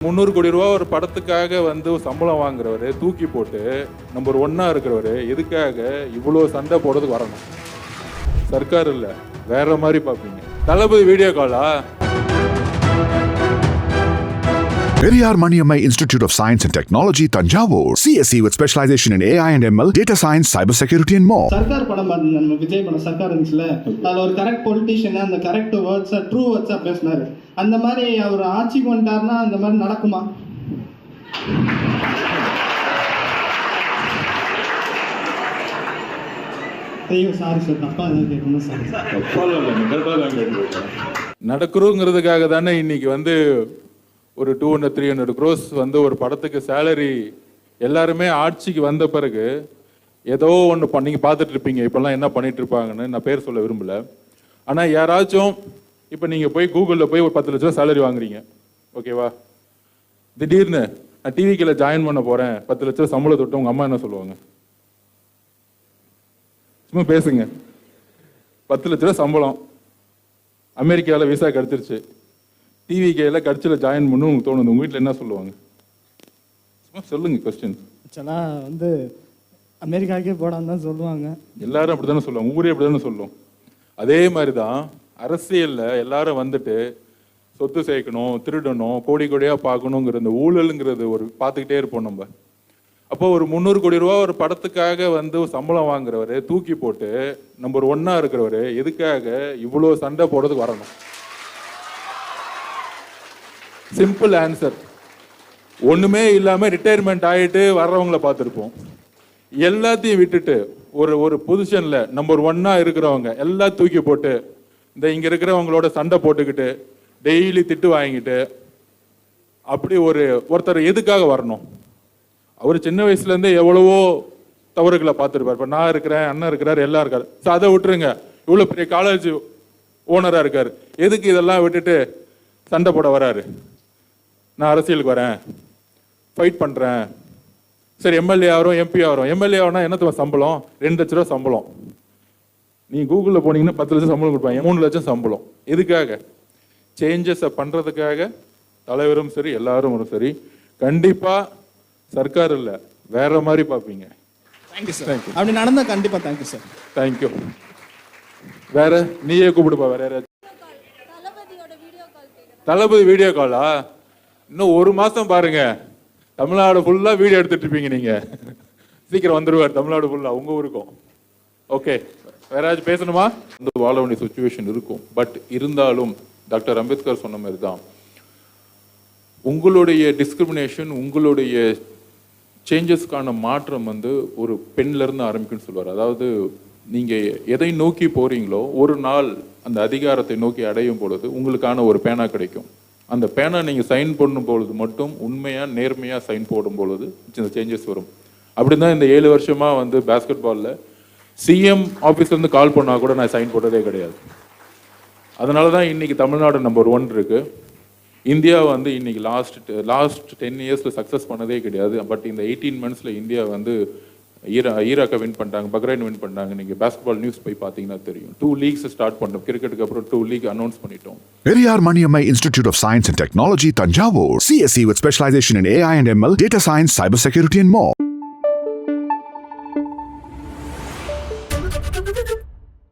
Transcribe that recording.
முந்நூறு கோடி ரூபா ஒரு படத்துக்காக வந்து சம்பளம் வாங்குறவர் தூக்கி போட்டு நம்பர் ஒன்னா இருக்கிறவர் எதுக்காக இவ்வளோ சண்டை போடுறதுக்கு வரணும்? சர்க்கார் இல்லை வேற மாதிரி பார்ப்பீங்க. Thalapathy video Kaala Periyar Maniammai Institute of Science and Technology, Tanjavur. CSE with specialization in AI and ML, data science, cybersecurity, and more. Sarkar படம் நம்ம விஜய் படம் சர்க்கார் இருந்துச்சுல? அதில் ஒரு கரெக்ட் பொலிட்டீஷியன் அந்த கரெக்ட் வேர்ட்ஸை ட்ரூ வேர்ட்ஸாக பேசினாரு. அந்த மாதிரி அவர் ஆட்சிக்கு வந்துட்டாருன்னா அந்த மாதிரி நடக்குமா? ஐயோ சாரி சார் தப்பா எதாவது கேட்கணும் சார் நடக்கிறோங்கிறதுக்காக தானே இன்னைக்கு வந்து ஒரு two hundred three hundred crores வந்து ஒரு படத்துக்கு சேலரி எல்லாருமே ஆட்சிக்கு வந்த பிறகு ஏதோ ஒன்று பண்ணி பார்த்துட்டு இருப்பீங்க இப்போல்லாம் என்ன பண்ணிட்டு இருப்பாங்கன்னு நான் பேர் சொல்ல விரும்பல. ஆனால் யாராச்சும் இப்போ நீங்கள் போய் கூகுளில் போய் ஒரு பத்து லட்ச ரூபா சேலரி வாங்குறீங்க ஓகேவா திடீர்னு நான் டிவிக்கில் ஜாயின் பண்ண போகிறேன் பத்து லட்ச ரூபா சம்பளம் தொட்டு உங்கள் அம்மா என்ன சொல்லுவாங்க? சும்மா பேசுங்க. பத்து லட்ச ரூபா சம்பளம். அமெரிக்காவில் விசா கிடச்சிருச்சு. டிவிகேல கட்சியில் ஜாயின் பண்ணு உங்களுக்கு தோணுது. உங்கள் வீட்டில் என்ன சொல்லுவாங்க? சும்மா சொல்லுங்க கொஸ்டின் ஆக்சுவலாக வந்து அமெரிக்காவுக்கே போடான்னு தான் சொல்லுவாங்க. எல்லாரும் அப்படி தானே சொல்லுவாங்க ஊரே அப்படி தானே சொல்லும். அதே மாதிரி தான் அரசியலில் எல்லாரும் வந்துட்டு சொத்து சேர்க்கணும் திருடணும் கோடி கோடியாக பார்க்கணுங்கிற இந்த ஊழலுங்கிறது ஒரு பார்த்துக்கிட்டே இருப்போம் நம்ம. அப்போ ஒரு முந்நூறு கோடி ரூபா ஒரு படத்துக்காக வந்து சம்பளம் வாங்குறவர் தூக்கி போட்டு நம்பர் ஒன்னா இருக்கிறவர் எதுக்காக இவ்வளோ சண்டை போடுறதுக்கு வரணும்? சிம்பிள் ஆன்சர் ஒன்றுமே இல்லாமல் ரிட்டையர்மெண்ட் ஆகிட்டு வர்றவங்கள பார்த்துருப்போம். எல்லாத்தையும் விட்டுட்டு ஒரு ஒரு பொசிஷனில் நம்பர் ஒன்னாக இருக்கிறவங்க எல்லாம் தூக்கி போட்டு இந்த இங்கே இருக்கிறவங்களோட சண்டை போட்டுக்கிட்டு டெய்லி திட்டு வாங்கிட்டு அப்படி ஒரு ஒருத்தர் எதுக்காக வரணும்? அவர் சின்ன வயசுலேருந்தே எவ்வளவோ தவறுகளை பார்த்துருப்பார். இப்போ நான் இருக்கிறேன் அண்ணன் இருக்கிறார் எல்லாம் இருக்கார். ஸோ அதை விட்டுருங்க. இவ்வளோ பெரிய காலேஜ் ஓனராக இருக்கார். எதுக்கு இதெல்லாம் விட்டுட்டு சண்டை போட வராரு? நான் அரசியலுக்கு வரேன். ஃபைட் பண்ணுறேன் சரி எம்எல்ஏ ஆகிறோம் எம்பி ஆகிறோம். எம்எல்ஏ ஆகணும் என்னத்துவ சம்பளம்? ரெண்டு லட்ச ரூபா சம்பளம். நீ கூகுளில் போனீங்கன்னா பத்து லட்சம் சம்பளம் கொடுப்பாங்க. மூணு லட்சம் சம்பளம். எதுக்காக? சேஞ்சஸை பண்ணுறதுக்காக தலைவரும் சரி எல்லாரும் சரி. கண்டிப்பாக சர்க்கார் இல்லை. வேற மாதிரி பார்ப்பீங்க. Thank you sir Thank you. அப்படி நடந்தால் கண்டிப்பாக தேங்க்யூ சார் தேங்க்யூ வேற நீயே கூப்பிடுப்பா வேற யாராச்சும். தளபதி வீடியோ காலா இன்னும் ஒரு மாதம் பாருங்க. தமிழ்நாடு ஃபுல்லாக வீடியோ எடுத்துட்டு இருப்பீங்க நீங்க. சீக்கிரம் வந்துடுவார் தமிழ்நாடு ஃபுல்லாக உங்க ஊருக்கும். ஓகே வேற ஏதாச்சும் பேசணுமா? இந்த வாழ வேண்டிய சுச்சுவேஷன் இருக்கும். பட் இருந்தாலும் டாக்டர் அம்பேத்கர் சொன்ன மாதிரி தான் உங்களுடைய டிஸ்கிரிமினேஷன் உங்களுடைய சேஞ்சஸ்க்கான மாற்றம் வந்து ஒரு பெண்லேருந்து ஆரம்பிக்கும்னு சொல்லுவார். அதாவது நீங்கள் எதை நோக்கி போகிறீங்களோ ஒரு நாள் அந்த அதிகாரத்தை நோக்கி அடையும் பொழுது உங்களுக்கான ஒரு பேனா கிடைக்கும். அந்த பேனை நீங்கள் சைன் பண்ணும் பொழுது மட்டும் உண்மையாக நேர்மையாக சைன் போடும் பொழுது இந்த சேஞ்சஸ் வரும். அப்படிதான் இந்த ஏழு வருஷமாக வந்து பேஸ்கெட் பாலில் சிஎம் ஆஃபீஸ்லேருந்து கால் பண்ணால் கூட நான் சைன் போட்டதே கிடையாது. அதனால தான் இன்றைக்கி தமிழ்நாடு நம்பர் ஒன் இருக்குது இந்தியா வந்து இன்னைக்கு லாஸ்ட் லாஸ்ட் டென் இயர்ஸில் சக்ஸஸ் பண்ணதே கிடையாது. பட் இந்த எயிட்டீன் மந்த்ஸில் இந்தியா வந்து ஈரா ஈராக்கை வின் பண்ணிட்டாங்க பக்ரைன் வின் பண்ணிட்டாங்க நீங்கள் பேஸ்கெட்பால் நியூஸ் போய் பார்த்தீங்கன்னா தெரியும் டூ லீக்ஸ் ஸ்டார்ட் பண்ணோம் கிரிக்கெட்டுக்கு அப்புறம் டூ லீக் அனௌன்ஸ் பண்ணிட்டோம் Periyar Maniammai institute of science and technology Thanjavur CSC with specialization in AI and ML data science cyber security and more